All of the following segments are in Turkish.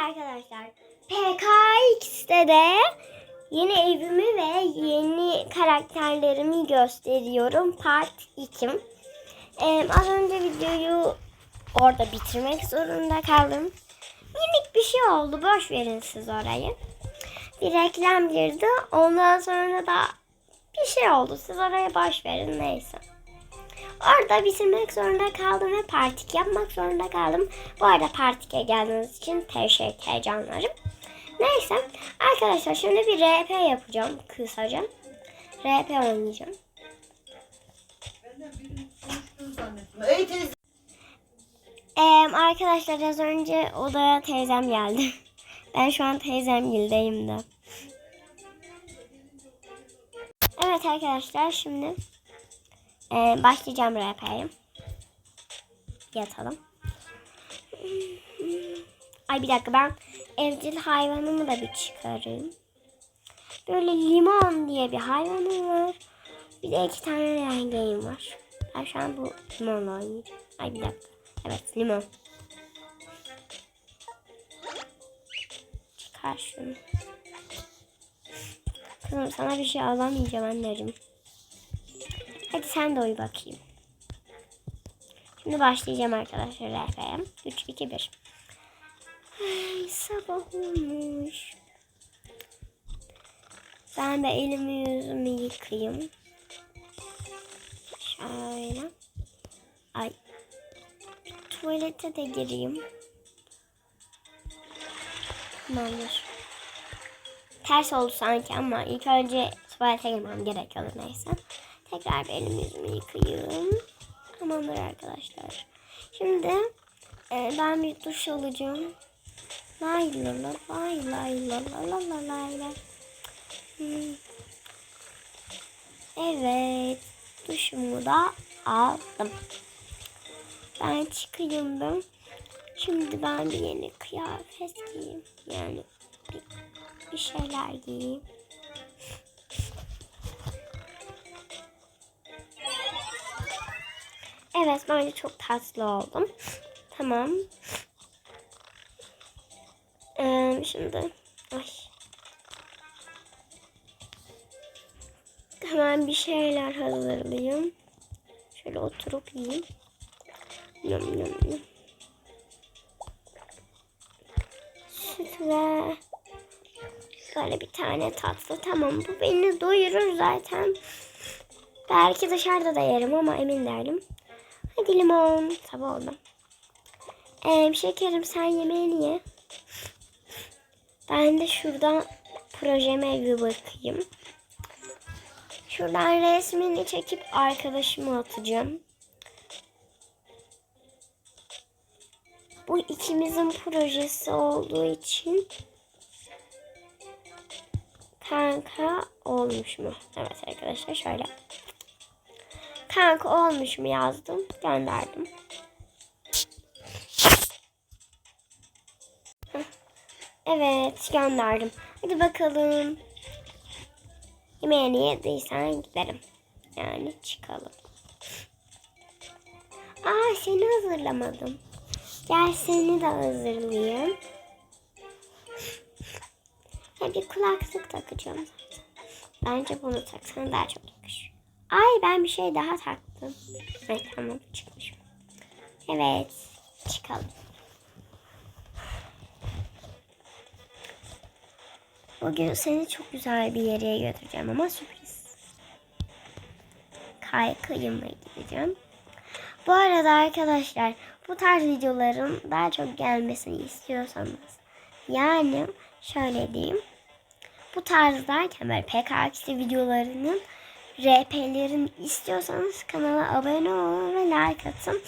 arkadaşlar. PKX'de de yeni evimi ve yeni karakterlerimi gösteriyorum. Part 2. Ee, az önce videoyu orada bitirmek zorunda kaldım. Minik bir şey oldu. Boş verin siz orayı. Bir reklam girdi. Ondan sonra da bir şey oldu. Siz oraya boş verin neyse. Orada bitirmek zorunda kaldım ve partik yapmak zorunda kaldım. Bu arada partike geldiğiniz için teşekkür canlarım. Neyse arkadaşlar şimdi bir RP yapacağım kısaca. RP oynayacağım. Ee, arkadaşlar az önce odaya teyzem geldi. Ben şu an teyzem gildeyim de. Evet arkadaşlar şimdi ee, başlayacağım RP'ye. Yatalım. Ay bir dakika ben evcil hayvanımı da bir çıkarayım. Böyle limon diye bir hayvanım var. Bir de iki tane rengeğim var. Ben şu an bu limonla oynayacağım. Ay bir dakika. Evet limon. Çıkar şunu. Kızım sana bir şey alamayacağım anneciğim. Hadi sen de uyu bakayım. Şimdi başlayacağım arkadaşlar RP'ye. 3, 2, 1. Ay sabah olmuş. Ben de elimi yüzümü yıkayayım. Şöyle. Ay. Tuvalete de gireyim. Tamamdır. Ters oldu sanki ama ilk önce tuvalete girmem gerekiyordu neyse. Tekrar bir elimi yüzümü yıkayayım. Tamamdır arkadaşlar. Şimdi e, ben bir duş alacağım. Lay la la lay lay la la la la lay la. Hmm. Evet. Duşumu da aldım. Ben ben. Şimdi ben bir yeni kıyafet giyeyim. Yani bir, bir şeyler giyeyim. Evet bence çok tatlı oldum. Tamam. Ee, şimdi ay. Hemen bir şeyler hazırlayayım. Şöyle oturup yiyeyim. Yum yum yum. Süt ve böyle bir tane tatlı. Tamam bu beni doyurur zaten. Belki dışarıda da yerim ama emin değilim. Hadi limon. Sabah oldu. Ee, şekerim sen yemeğini ye. Ben de şuradan projeme bir bakayım. Şuradan resmini çekip arkadaşıma atacağım. Bu ikimizin projesi olduğu için kanka olmuş mu? Evet arkadaşlar şöyle. Kanka olmuş mu yazdım. Gönderdim. Evet gönderdim. Hadi bakalım. Yemeğini yediysen gidelim. Yani çıkalım. Aa seni hazırlamadım. Gel seni de hazırlayayım. Ya bir kulaklık takacağım. Bence bunu taksan daha çok yakışır. Ay ben bir şey daha taktım. Evet tamam çıkmış. Evet çıkalım. Bugün seni çok güzel bir yere götüreceğim ama sürpriz. Kaykayıma gideceğim. Bu arada arkadaşlar bu tarz videoların daha çok gelmesini istiyorsanız yani şöyle diyeyim. Bu tarz derken böyle PKX videolarının RP'lerin istiyorsanız kanala abone olun ve like atın.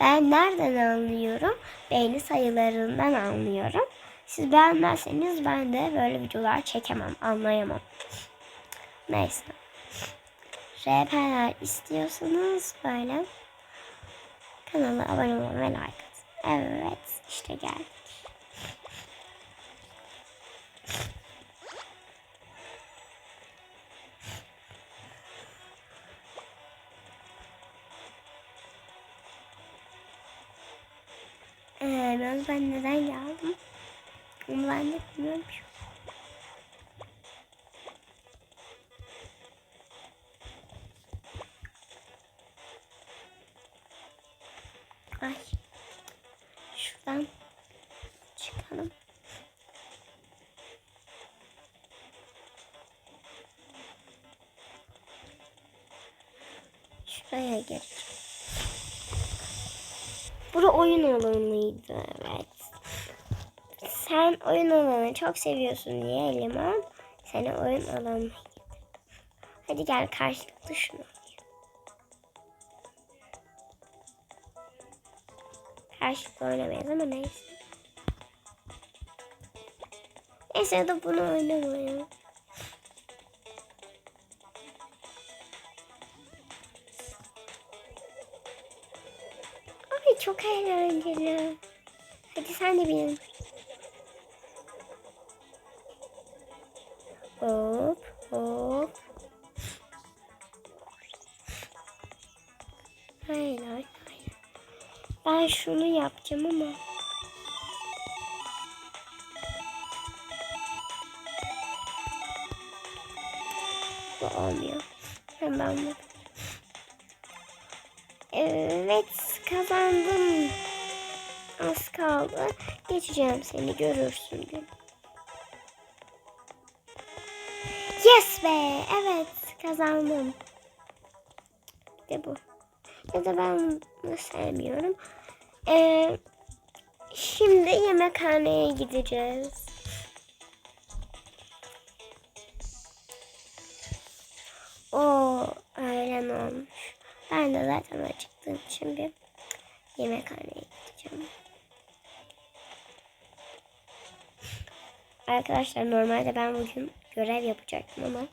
Ben nereden anlıyorum? Beğeni sayılarından anlıyorum. Siz beğenmezseniz ben de böyle videolar çekemem, anlayamam. Neyse. RP'ler istiyorsanız böyle kanala abone olun ve like atın. Evet, işte geldik. Ee, ben, neden geldim? Ama ben de bilmiyorum. Ay. Şuradan oyun alanıydı evet. Sen oyun alanını çok seviyorsun diye Limon seni oyun alanına getirdim. Hadi gel karşılıklı şunu. Karşılıklı oynamayız ama neyse. Neyse da bunu oynamayalım. Çok eğlenceli. Hadi sen de bin. Hop hop. Hayır hayır hayır. Ben şunu yapacağım ama. Bu olmuyor. Hemen bu. Kaldı. Geçeceğim seni görürsün gün. Yes be. Evet kazandım. İşte bu. Ya da ben bunu sevmiyorum. Ee, şimdi yemekhaneye gideceğiz. O öğlen olmuş. Ben de zaten acıktığım için bir yemekhaneye gideceğim. Arkadaşlar normalde ben bugün görev yapacaktım ama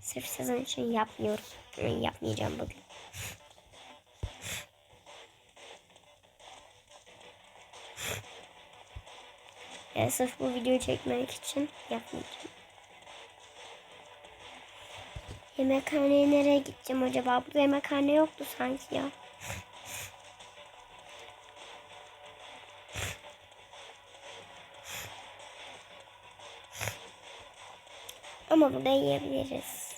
sırf sizin için yapmıyorum. Yani yapmayacağım bugün. Yani sırf bu videoyu çekmek için yapmayacağım. Yemekhaneye nereye gideceğim acaba? Burada yemekhane yoktu sanki ya. Ama burada yiyebiliriz.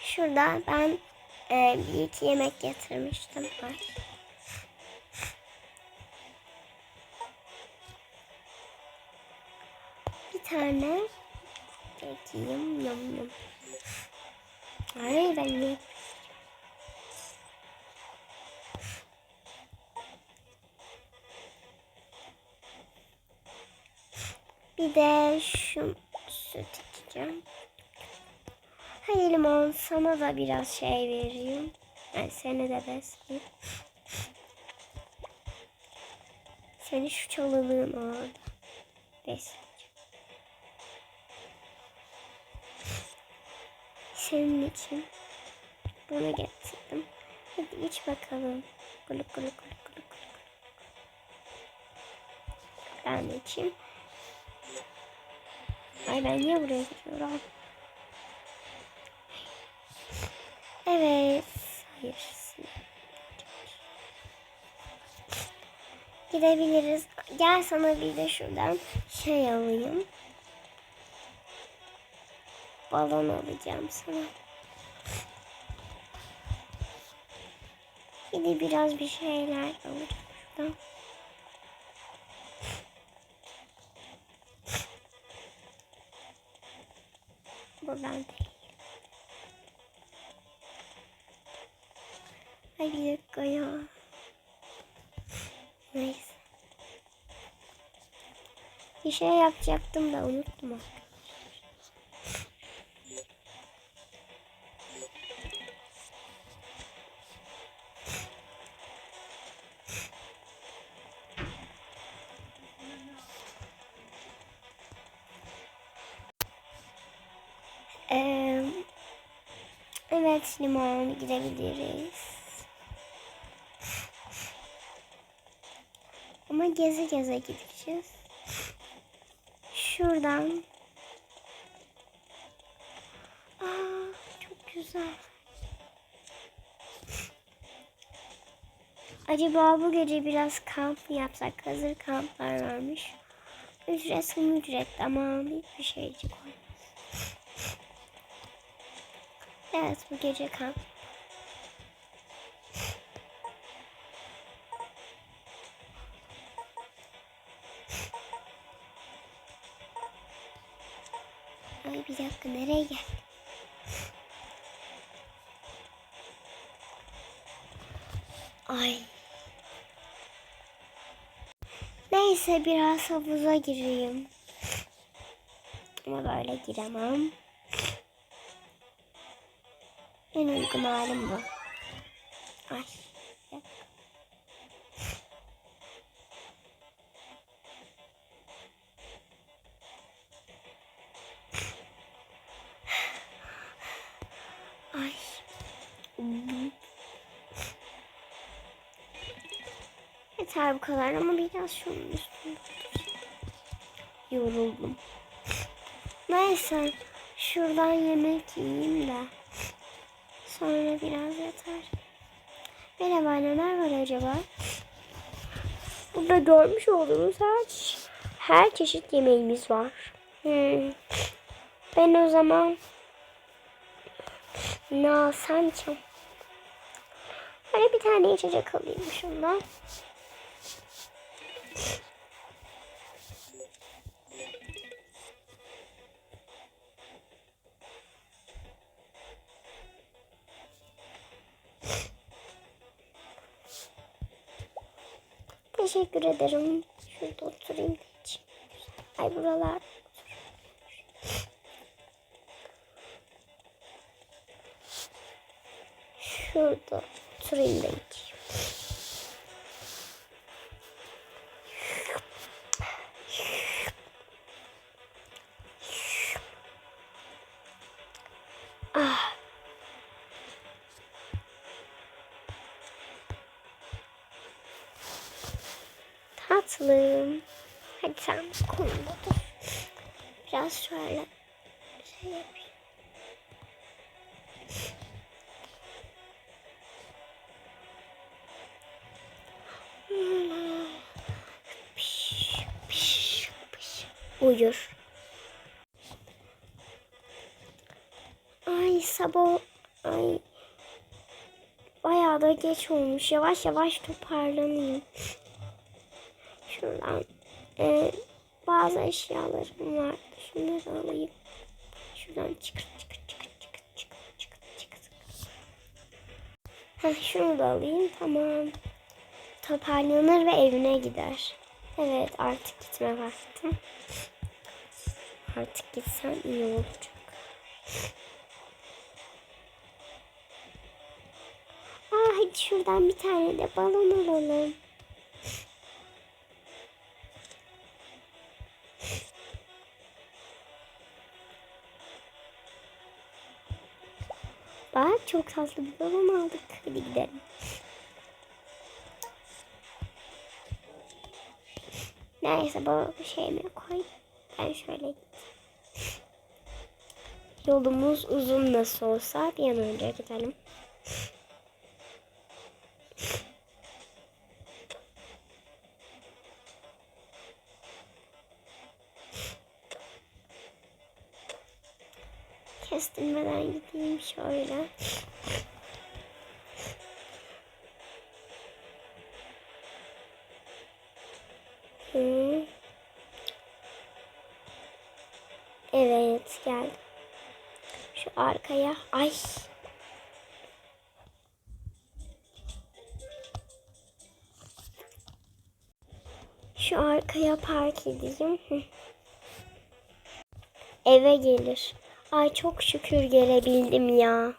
Şurada ben e, bir iki yemek getirmiştim. Ay. Bir tane çekeyim. Yum yum. Ay ben ne? Bir de şu süt içeceğim. Hadi limon sana da biraz şey vereyim. Yani seni de besleyeyim. Seni şu çalılığın orada besleyeceğim. Senin için bunu getirdim. Hadi iç bakalım. Guluk guluk guluk guluk guluk. Ben içeyim. Ay ben niye buraya gidiyorum? Evet. Hayır. Gidebiliriz. Gel sana bir de şuradan şey alayım. Balon alacağım sana. Bir de biraz bir şeyler alacağım şuradan. Buradan Bir şey yapacaktım da unuttum. Ee, evet limon gidebiliriz. Ama geze geze gideceğiz. Şuradan. Aa, çok güzel. Acaba bu gece biraz kamp yapsak? Hazır kamplar varmış. ücret mi ücret ama bir şeycik olmaz. Evet bu gece kamp. Bir dakika nereye gel? Ay. Neyse biraz havuza gireyim. Ama böyle giremem. En uygun halim bu. Ay. Yeter bu kadar ama biraz şunun üstünde. Yoruldum. Neyse. Şuradan yemek yiyeyim de. Sonra biraz yatar. Merhaba neler var acaba? Burada görmüş olduğunuz her, her çeşit yemeğimiz var. Hmm. Ben o zaman ne alsam ki? Böyle bir tane içecek alayım şundan. Teşekkür ederim. Şurada oturayım. Ay buralar. Şurada oturayım da Tatlım. Hadi sen konuda dur. Biraz şöyle şey yapayım. Uyur. Ay sabah ay bayağı da geç olmuş. Yavaş yavaş toparlanayım. Şuradan e, bazı eşyalarım var. Şunları alayım. Şuradan çıkır çıkır çıkır çıkır çıkır çıkır çıkır. Heh, şunu da alayım. Tamam. Toparlanır ve evine gider. Evet artık gitme vaktim. Artık gitsem iyi olacak. Aa, hadi şuradan bir tane de balon alalım. Bak çok tatlı bir balon aldık. Hadi gidelim. Neyse bu şeyime koy. Ben şöyle gideyim. Yolumuz uzun nasıl olsa bir an önce gidelim. Evet geldim. Şu arkaya. Ay. Şu arkaya park edeyim. Eve gelir. Ay çok şükür gelebildim ya.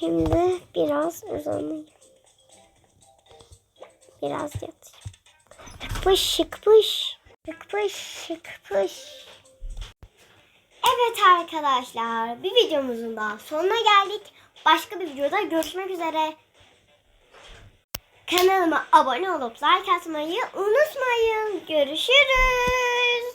Şimdi biraz uzanayım. Biraz yatayım. Şıkpış şıkpış. Şıkpış şıkpış. Evet arkadaşlar bir videomuzun daha sonuna geldik. Başka bir videoda görüşmek üzere. Kanalıma abone olup like atmayı unutmayın. Görüşürüz.